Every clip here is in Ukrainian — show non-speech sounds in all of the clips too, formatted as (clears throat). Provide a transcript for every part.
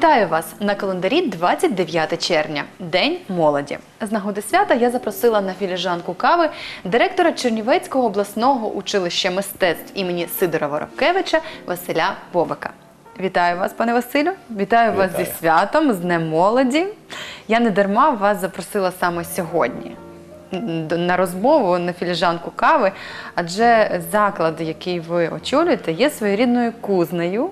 Вітаю вас на календарі 29 червня, День молоді. З нагоди свята я запросила на філіжанку кави директора Чернівецького обласного училища мистецтв імені Сидора Воробкевича Василя Бобика. Вітаю вас, пане Василю. Вітаю, вас зі святом, з Днем молоді. Я не дарма вас запросила саме сьогодні на розмову на філіжанку кави, адже заклад, який ви очолюєте, є своєрідною кузнею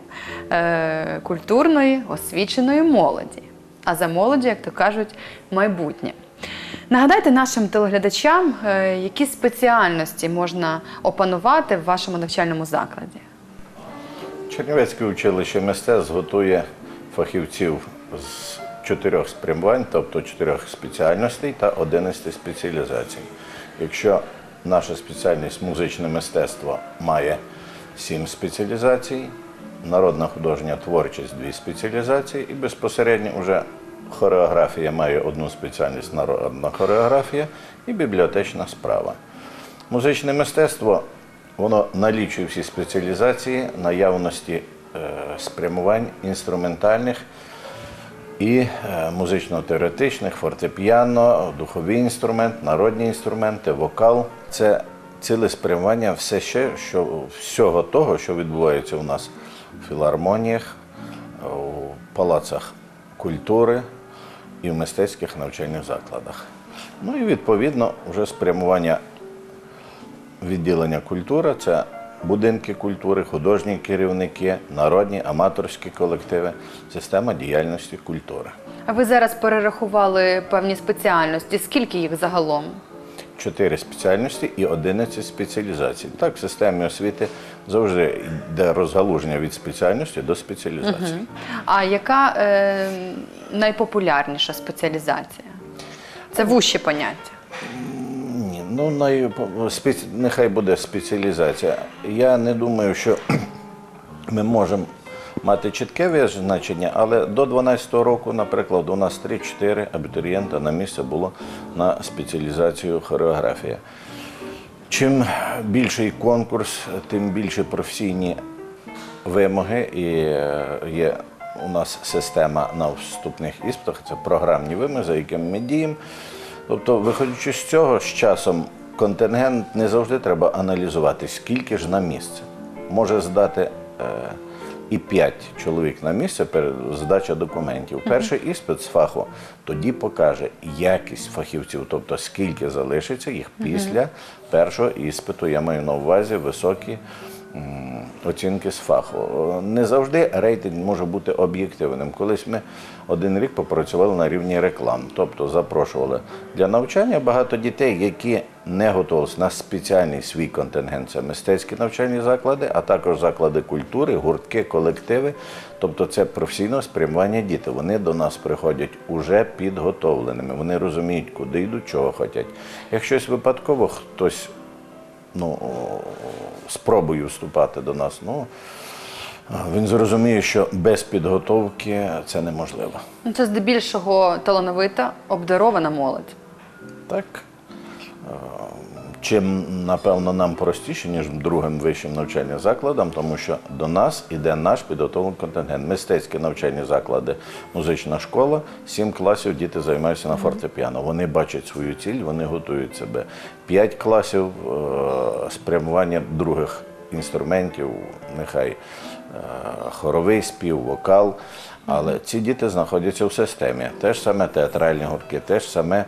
е, культурної освіченої молоді. А за молоді, як то кажуть, майбутнє. Нагадайте нашим телеглядачам, е, які спеціальності можна опанувати в вашому навчальному закладі. Чернівецьке училище мистецтв готує фахівців з чотирьох спрямувань, тобто чотирьох спеціальностей та 11 спеціалізацій. Якщо наша спеціальність музичне мистецтво має сім спеціалізацій, народна художня творчість дві спеціалізації, і безпосередньо вже хореографія має одну спеціальність народна хореографія і бібліотечна справа. Музичне мистецтво воно налічує всі спеціалізації наявності е, спрямувань інструментальних і е, музично-теоретичних, фортепіано, духовий інструмент, народні інструменти, вокал. Це ціле спрямування все ще, що, всього того, що відбувається у нас філармоніях, у палацах культури і в мистецьких навчальних закладах. Ну і відповідно вже спрямування відділення культури це будинки культури, художні керівники, народні, аматорські колективи, система діяльності культури. А ви зараз перерахували певні спеціальності. Скільки їх загалом? Чотири спеціальності і 11 спеціалізацій. Так, в системі освіти завжди йде розгалуження від спеціальності до спеціалізації. А яка е, найпопулярніша спеціалізація? Це вущі поняття. Ні, ну най... спец... нехай буде спеціалізація. Я не думаю, що (clears throat) ми можемо мати чітке визначення, але до 12 року, наприклад, у нас 3-4 абітурієнта на місце було на спеціалізацію хореографія. Чим більший конкурс, тим більше професійні вимоги і е, є у нас система на вступних іспитах, це програмні вимоги, за якими ми діємо. Тобто, виходячи з цього, з часом контингент не завжди треба аналізувати, скільки ж на місце. Може здати е, і 5 чоловік на місце перед здача документів. Перший іспит з фаху тоді покаже якість фахівців, тобто скільки залишиться їх після першого іспиту. Я маю на увазі високі оцінки з фаху. Е, Не завжди рейтинг може бути об'єктивним. Колись ми один рік попрацювали на рівні реклам, тобто запрошували для навчання багато дітей, які не готувалися на спеціальний свій контингент. Це мистецькі навчальні заклади, а також заклади культури, гуртки, колективи. Тобто це професійне спрямування діти. Вони до нас приходять уже підготовленими. Вони розуміють, куди йдуть, чого хочуть. Якщо випадково хтось ну, спробує вступати до нас, ну він зрозуміє, що без підготовки це неможливо. Ну, Це здебільшого талановита, обдарована молодь. Так. Чим, напевно, нам простіше, ніж другим вищим навчальним закладам, тому що до нас іде наш підготовлений контингент. Мистецькі навчальні заклади, музична школа, сім класів діти займаються на фортепіано. Вони бачать свою ціль, вони готують себе. П'ять класів е, спрямування других інструментів, нехай е, хоровий спів, вокал. Але ці діти знаходяться в системі. Те ж саме театральні гуртки, те ж саме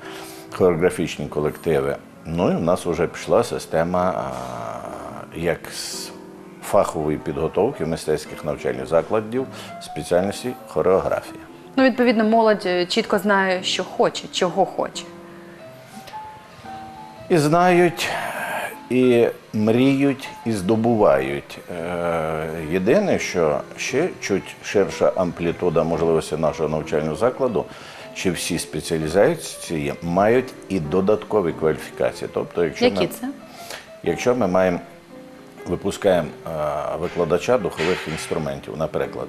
хореографічні колективи. Ну і в нас вже пішла система як з фахової підготовки мистецьких навчальних закладів спеціальності хореографія. Ну, відповідно, молодь е, чітко знає, що хоче, чого хоче. І знають, і мріють, і здобувають. Е, Єдине, що ще чуть ширша амплітуда можливості нашого навчального закладу, що всі спеціалізації мають і додаткові кваліфікації. Тобто, якщо Які ми, це? Якщо ми маємо випускаємо е, викладача духових інструментів, наприклад,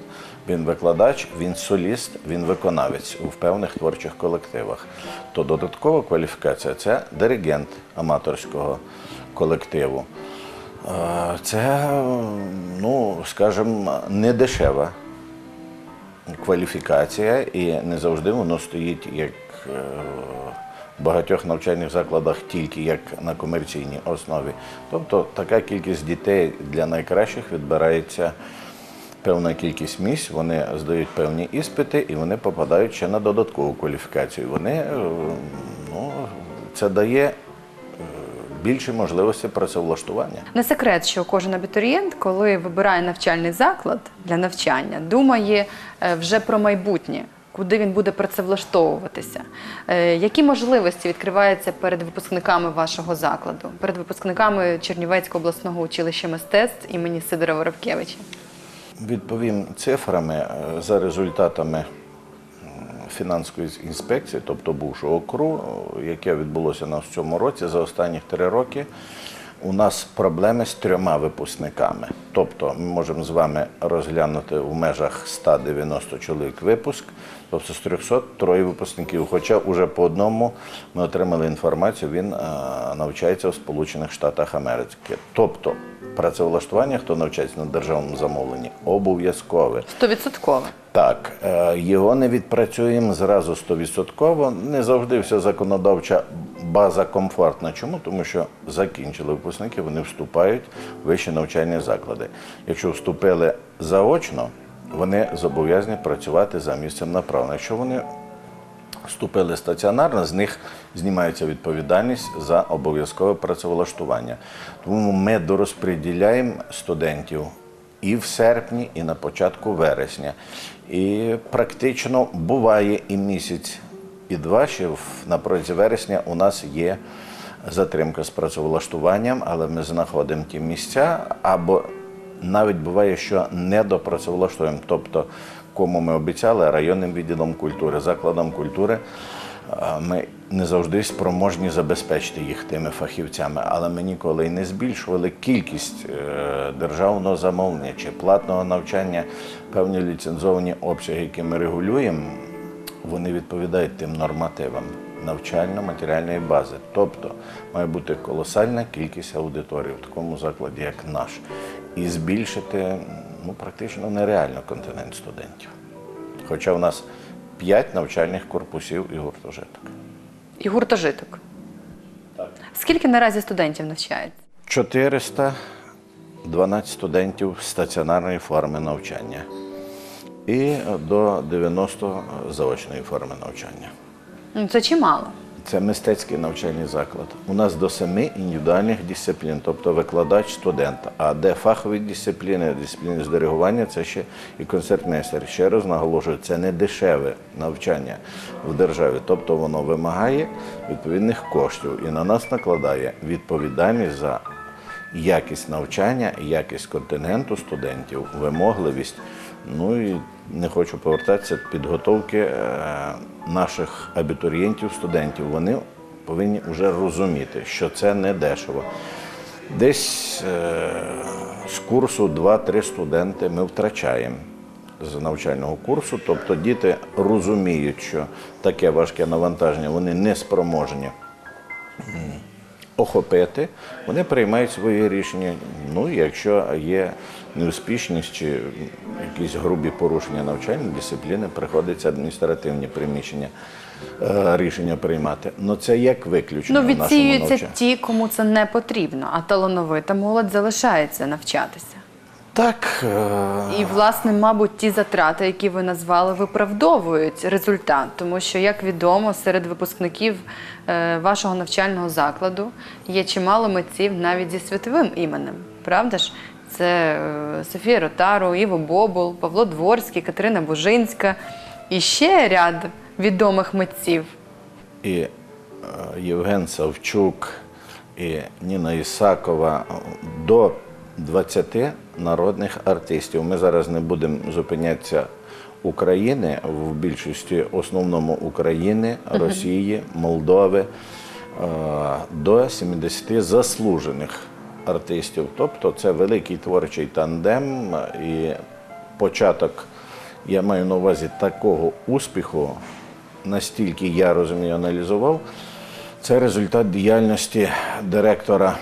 він викладач, він соліст, він виконавець у певних творчих колективах, то додаткова кваліфікація це диригент аматорського колективу. Е, Це, ну, скажімо, не дешева кваліфікація, і не завжди воно стоїть як е, в багатьох навчальних закладах тільки як на комерційній основі. Тобто така кількість дітей для найкращих відбирається певна кількість місць, вони здають певні іспити і вони попадають ще на додаткову кваліфікацію. Вони е, ну, це дає більше можливості працевлаштування. Не секрет, що кожен абітурієнт, коли вибирає навчальний заклад для навчання, думає е, вже про майбутнє. Куди він буде працевлаштовуватися? Е, Які можливості відкриваються перед випускниками вашого закладу, перед випускниками Чернівецького обласного училища мистецтв імені Сидора Воробкевича? Відповім цифрами е, за результатами фінансової інспекції, тобто бувшого КРУ, е, яке відбулося нас в цьому році, за останні три роки у нас проблеми з трьома випускниками. Тобто ми можемо з вами розглянути в межах 190 чоловік випуск, тобто з 300 троє випускників. Хоча вже по одному ми отримали інформацію, він е, навчається в Сполучених Штатах Америки. Тобто працевлаштування, хто навчається на державному замовленні, обов'язкове. Стовідсотково. Так, е, його не відпрацюємо зразу стовідсотково. Не завжди вся законодавча база комфортна. Чому? Тому що закінчили випускники, вони вступають в вищі навчальні заклади. Якщо вступили заочно, вони зобов'язані працювати за місцем направлення. Якщо вони вступили стаціонарно, з них знімається відповідальність за обов'язкове працевлаштування. Тому ми дорозподіляємо студентів і в серпні, і на початку вересня. І практично буває і місяць, і два ще на протязі вересня у нас є затримка з працевлаштуванням, але ми знаходимо ті місця або навіть буває, що не допрацевлаштуємо. Тобто, кому ми обіцяли районним відділом культури, закладам культури, ми не завжди спроможні забезпечити їх тими фахівцями, але ми ніколи й не збільшували кількість е, державного замовлення чи платного навчання, певні ліцензовані обсяги, які ми регулюємо, вони відповідають тим нормативам навчально-матеріальної бази. Тобто має бути колосальна кількість аудиторій в такому закладі, як наш, і збільшити ну, практично нереально континент студентів. Хоча в нас 5 навчальних корпусів і гуртожиток. І гуртожиток. Так. Скільки наразі студентів навчається? 412 студентів стаціонарної форми навчання і до 90 заочної форми навчання. Ну, Це чимало. Це мистецький навчальний заклад. У нас до семи індивідуальних дисциплін, тобто викладач, студент. А де фахові дисципліни, дисципліни з диригування, це ще і концертмейстер. Ще раз наголошую, це не дешеве навчання в державі. Тобто воно вимагає відповідних коштів і на нас накладає відповідальність за якість навчання, якість контингенту студентів, вимогливість. Ну і не хочу повертатися підготовки е, наших абітурієнтів, студентів. Вони повинні вже розуміти, що це не дешево. Десь е, з курсу 2-3 студенти ми втрачаємо з навчального курсу. Тобто діти розуміють, що таке важке навантаження вони не спроможні охопити, вони приймають свої рішення. Ну, якщо є неуспішність чи якісь грубі порушення навчальної дисципліни, приходиться адміністративні приміщення е, рішення приймати. Ну це як виключення Ну, відсіюються ті, кому це не потрібно, а талановита молодь залишається навчатися. Так, е, І, власне, мабуть, ті затрати, які ви назвали, виправдовують результат, тому що, як відомо, серед випускників е, вашого навчального закладу є чимало митців навіть зі світовим іменем. Правда ж? Це е, Софія Ротару, Іво Бобул, Павло Дворський, Катерина Бужинська і ще ряд відомих митців. і Євген Савчук, і Ніна Ісакова до 20 народних артистів. Ми зараз не будемо зупинятися України в більшості основному України, Росії, Молдови е, до 70 заслужених артистів. Тобто це великий творчий тандем і початок, я маю на увазі такого успіху, настільки я розумію, аналізував, це результат діяльності директора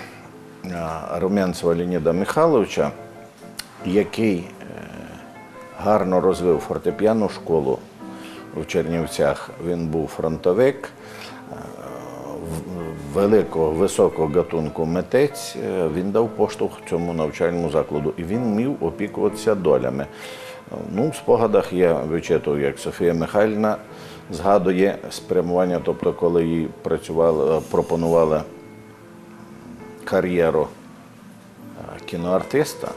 а, Румянцева Леоніда Михайловича, який е, гарно розвив фортепіану школу в Чернівцях. Він був фронтовик, е, великого, високого гатунку митець. Е, Він дав поштовх цьому навчальному закладу і він вмів опікуватися долями. Ну, в спогадах я вичитував, як Софія Михайлівна згадує спрямування, тобто, коли їй працювали, пропонували кар'єру кіноартиста,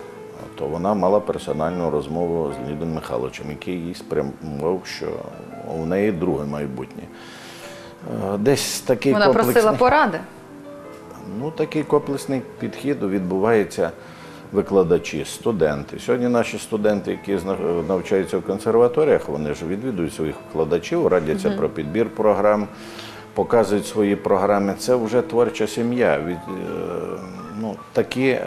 то вона мала персональну розмову з Лідом Михайловичем, який їй спрямував, що у неї друге майбутнє. Е, Десь такий Вона комплексний, просила поради. ну, такий комплексний підхід відбувається викладачі, студенти. Сьогодні наші студенти, які навчаються в консерваторіях, вони ж відвідують своїх викладачів, радяться про підбір програм, показують свої програми. Це вже творча сім'я. Від, е, ну, такі е,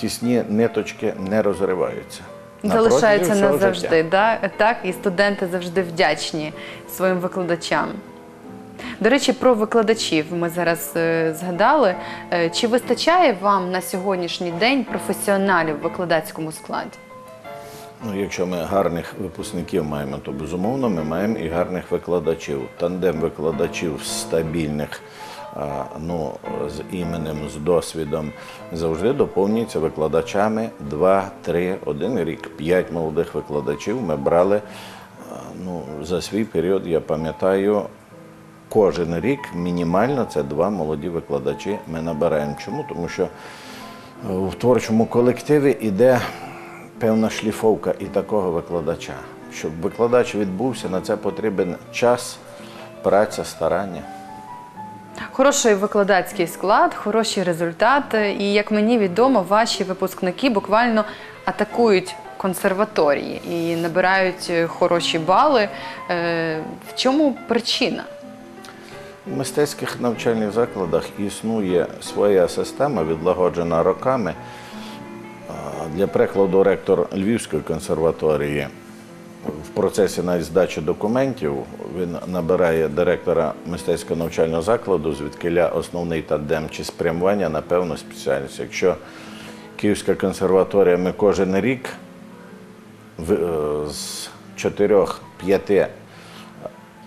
тісні ниточки не розриваються. Залишаються назавжди, да? так? І студенти завжди вдячні своїм викладачам. До речі, про викладачів ми зараз е, згадали. Е, Чи вистачає вам на сьогоднішній день професіоналів в викладацькому складі? Ну, якщо ми гарних випускників маємо, то безумовно ми маємо і гарних викладачів. Тандем викладачів стабільних, ну, з іменем, з досвідом завжди доповнюється викладачами 2, 3, 1 рік, 5 молодих викладачів ми брали. Ну, за свій період, я пам'ятаю, кожен рік мінімально це два молоді викладачі ми набираємо. Чому? Тому що в творчому колективі йде певна шліфовка і такого викладача. Щоб викладач відбувся, на це потрібен час, праця, старання. Хороший викладацький склад, хороші результати. І як мені відомо, ваші випускники буквально атакують консерваторії і набирають е, хороші бали. Е, В чому причина? В мистецьких навчальних закладах існує своя система, відлагоджена роками. Для прикладу, ректор Львівської консерваторії в процесі навіть здачі документів він набирає директора мистецького навчального закладу, звідкиля основний тандем чи спрямування на певну спеціальність. Якщо Київська консерваторія ми кожен рік е, з 4-5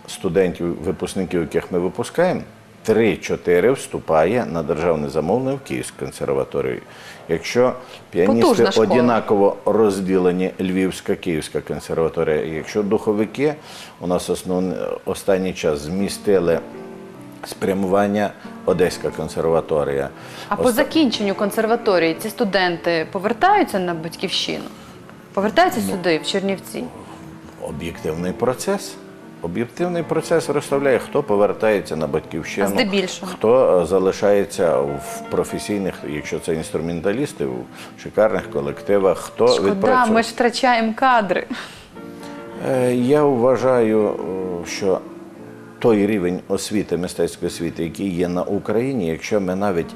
студентів, випускників, яких ми випускаємо, 3-4 вступає на державне замовлення в Київську консерваторію. Якщо піаністи однаково розділені Львівська, Київська консерваторія, якщо духовики у нас основний, останній час змістили спрямування Одеська консерваторія. А по закінченню консерваторії ці студенти повертаються на батьківщину? Повертаються сюди, в Чернівці? Об'єктивний процес. Об'єктивний процес розставляє, хто повертається на батьківщину, здебільшого? хто е, залишається в професійних, якщо це інструменталісти, в шикарних колективах, хто Шкода, відпрацьовує. ми ж втрачаємо кадри. Е, Я вважаю, е, що той рівень освіти, мистецької освіти, який є на Україні, якщо ми навіть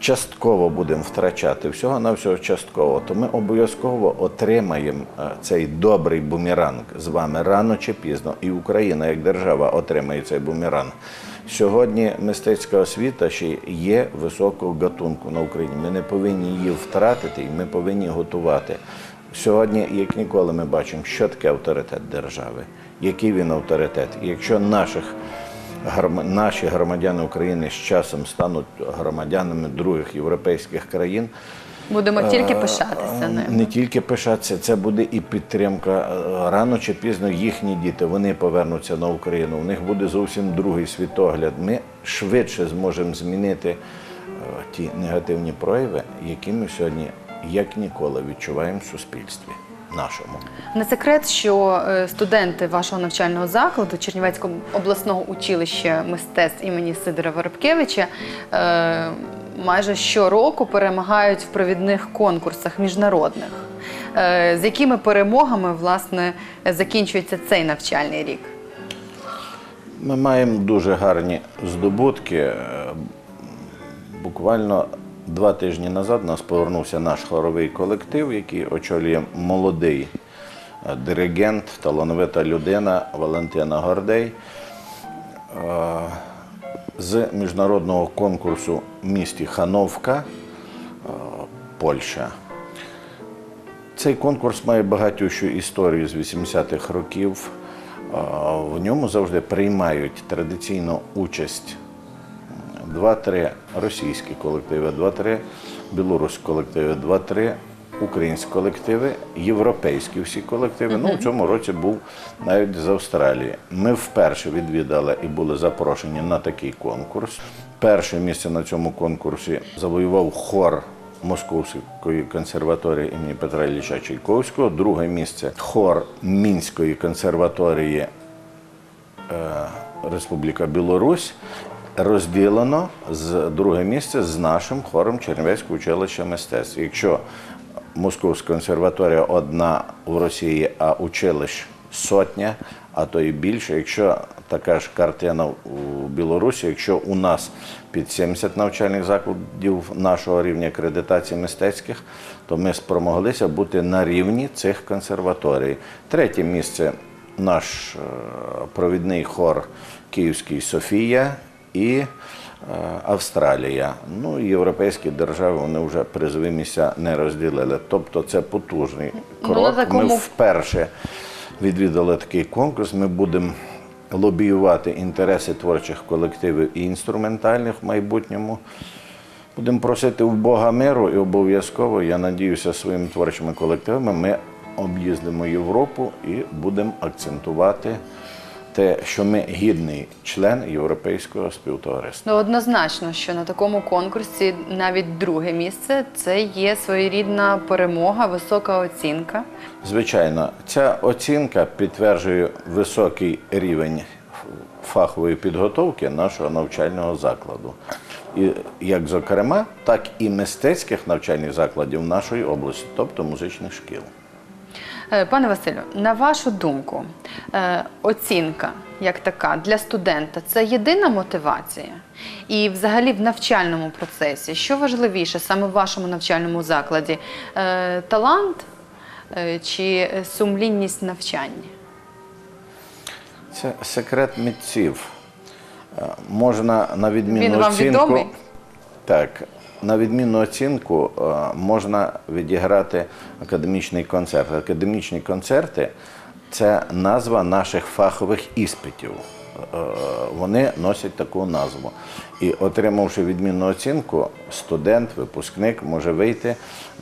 частково будемо втрачати всього на всього частково, то ми обов'язково отримаємо е, цей добрий бумеранг з вами рано чи пізно. І Україна як держава отримає цей бумеранг. Сьогодні мистецька освіта ще є високого гатунку на Україні. Ми не повинні її втратити, і ми повинні готувати. Сьогодні, як ніколи, ми бачимо, що таке авторитет держави, який він авторитет. І якщо наших, наші громадяни України з часом стануть громадянами других європейських країн, Будемо Е, тільки пишатися ним. не тільки пишатися, це буде і підтримка. Е, Рано чи пізно їхні діти вони повернуться на Україну. У них буде зовсім другий світогляд. Ми швидше зможемо змінити е, ті негативні прояви, які ми сьогодні як ніколи відчуваємо в суспільстві нашому. Не секрет, що е, студенти вашого навчального закладу Чернівецького обласного училища мистецтв імені Сидора Воробкевича е, майже щороку перемагають в провідних конкурсах міжнародних. Е, З якими перемогами власне закінчується цей навчальний рік? Ми маємо дуже гарні здобутки. Буквально два тижні назад нас повернувся наш хоровий колектив, який очолює молодий е, диригент, талановита людина Валентина Гордей. Е, З міжнародного конкурсу в місті Хановка, е, Польща. Цей конкурс має багатющу історію з 80-х років. В ньому завжди приймають традиційну участь два-три російські колективи, два-три білоруські колективи, два-три українські колективи, європейські всі колективи. Ну, в цьому році був навіть з Австралії. Ми вперше відвідали і були запрошені на такий конкурс. Перше місце на цьому конкурсі завоював хор Московської консерваторії імені Петра Ілліча Чайковського. Друге місце хор Мінської консерваторії Республіка Білорусь розділено з друге місце з нашим хором Чернівецького училища мистецтв. Якщо Московська консерваторія одна в Росії, а училищ сотня, а то і більше. Якщо така ж картина у Білорусі, якщо у нас під 70 навчальних закладів нашого рівня акредитації мистецьких, то ми спромоглися бути на рівні цих консерваторій. Третє місце наш е, провідний хор Київський Софія і е, Австралія. Ну, і європейські держави вони вже призові місця не розділили. Тобто це потужний Ну, крок. Ми вперше відвідали такий конкурс. Ми будемо лобіювати інтереси творчих колективів і інструментальних в майбутньому. Будемо просити у Бога миру і обов'язково, я надіюся, своїми творчими колективами ми об'їздимо Європу і будемо акцентувати те, що ми гідний член європейського співтовариства. Ну, однозначно, що на такому конкурсі навіть друге місце це є своєрідна перемога, висока оцінка. Звичайно, ця оцінка підтверджує високий рівень фахової підготовки нашого навчального закладу. І як зокрема, так і мистецьких навчальних закладів нашої області, тобто музичних шкіл. Е, Пане Василю, на вашу думку, е, оцінка як така для студента це єдина мотивація? І взагалі в навчальному процесі, що важливіше саме в вашому навчальному закладі? Е, Талант чи сумлінність навчання? Це секрет митців. Можна на відмінну Він вам оцінку. відомий? Так, на відмінну оцінку е, можна відіграти академічний концерт. Академічні концерти це назва наших фахових іспитів. Е, Вони носять таку назву. І отримавши відмінну оцінку, студент, випускник може вийти,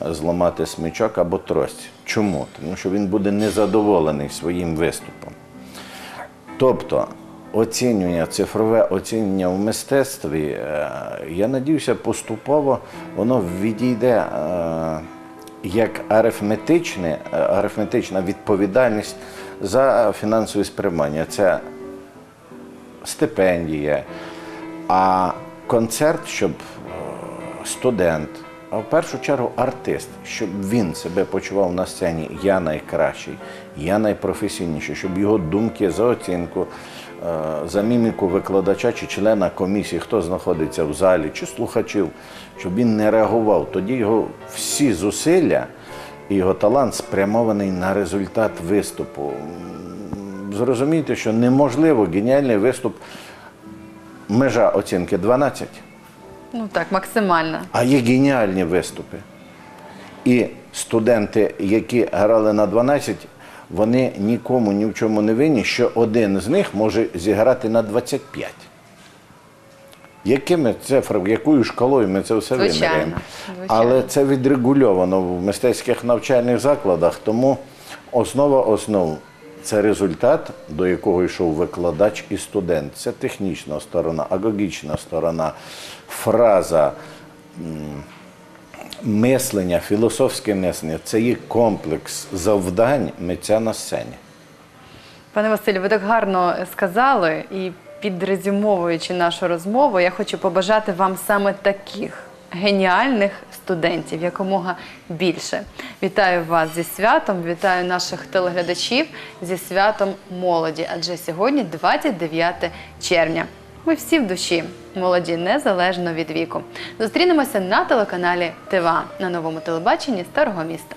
е, зламати смичок або трость. Чому? Тому що він буде незадоволений своїм виступом. Тобто оцінювання, цифрове оцінювання в мистецтві, е, я надіюся, поступово воно відійде е, як арифметичне, е, арифметична відповідальність за фінансові сприймання. Це стипендія, а концерт, щоб студент, а в першу чергу артист, щоб він себе почував на сцені я найкращий, я найпрофесійніший, щоб його думки за оцінку, за міміку викладача чи члена комісії, хто знаходиться в залі, чи слухачів, щоб він не реагував. Тоді його всі зусилля і його талант спрямований на результат виступу. Зрозумійте, що неможливо геніальний виступ, межа оцінки 12. Ну так, максимально. А є геніальні виступи. І студенти, які грали на 12, вони нікому ні в чому не винні, що один з них може зіграти на 25. Якими цифрами, якою шкалою ми це все Звичайно, виміряємо? звичайно. Але це відрегульовано в мистецьких навчальних закладах, тому основа основ це результат, до якого йшов викладач і студент. Це технічна сторона, агогічна сторона, фраза, мислення, філософське мислення це є комплекс завдань митця на сцені. Пане Василю, ви так гарно сказали і підрезюмовуючи нашу розмову, я хочу побажати вам саме таких геніальних студентів, якомога більше. Вітаю вас зі святом, вітаю наших телеглядачів зі святом молоді, адже сьогодні 29 червня. Ми всі в душі молоді, незалежно від віку. Зустрінемося на телеканалі ТВА на новому телебаченні Старого міста.